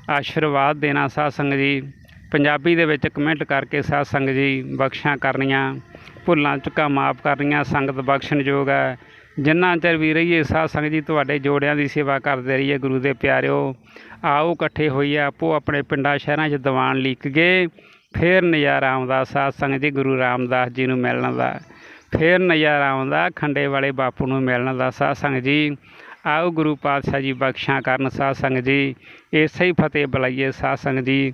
ਆਸ਼ੀਰਵਾਦ ਦੇਣਾ ਸਾਧ ਸੰਗਤ ਜੀ। ਪੰਜਾਬੀ ਦੇ ਵਿੱਚ ਕਮੈਂਟ ਕਰਕੇ ਸਾਧ ਸੰਗਤ ਜੀ, ਬਖਸ਼ਾਂ ਕਰਨੀਆਂ, ਭੁੱਲਾਂ ਚੁੱਕਾ ਮਾਫ ਕਰਨੀਆਂ, ਸੰਗਤ ਬਖਸ਼ਣਯੋਗ ਹੈ। ਜਿੰਨਾ ਚਿਰ ਵੀ ਰਹੀਏ ਸਾਧ ਸੰਗਤ ਜੀ, ਤੁਹਾਡੇ ਜੋੜਿਆਂ ਦੀ ਸੇਵਾ ਕਰਦੇ ਰਹੀਏ, ਗੁਰੂ ਦੇ ਪਿਆਰਿਓ। ਆਓ ਇਕੱਠੇ ਹੋਈਏ, ਆਪੋ ਆਪਣੇ ਪਿੰਡਾਂ ਸ਼ਹਿਰਾਂ 'ਚ ਦੀਵਾਨ ਲਿਖ ਗਏ ਫੇਰ ਨਜ਼ਾਰਾ ਆਉਂਦਾ ਸਾਧ ਸੰਗਤ ਜੀ, ਗੁਰੂ ਰਾਮਦਾਸ ਜੀ ਨੂੰ ਮਿਲਣ ਦਾ। ਫੇਰ ਨਜ਼ਾਰਾ ਆਉਂਦਾ, ਖੰਡੇ ਵਾਲੇ ਬਾਪੂ ਨੂੰ ਮਿਲਣ ਦਾ ਸਾਧ ਸੰਗਤ ਜੀ। ਆਓ ਗੁਰੂ ਪਾਤਸ਼ਾਹ ਜੀ, ਬਖਸ਼ਾਂ ਕਰਨ ਸਾਧ ਸੰਗਤ ਜੀ। ਇਸੇ ਹੀ ਫਤਿਹ ਬੁਲਾਈਏ ਸਾਧ ਸੰਗਤ ਜੀ।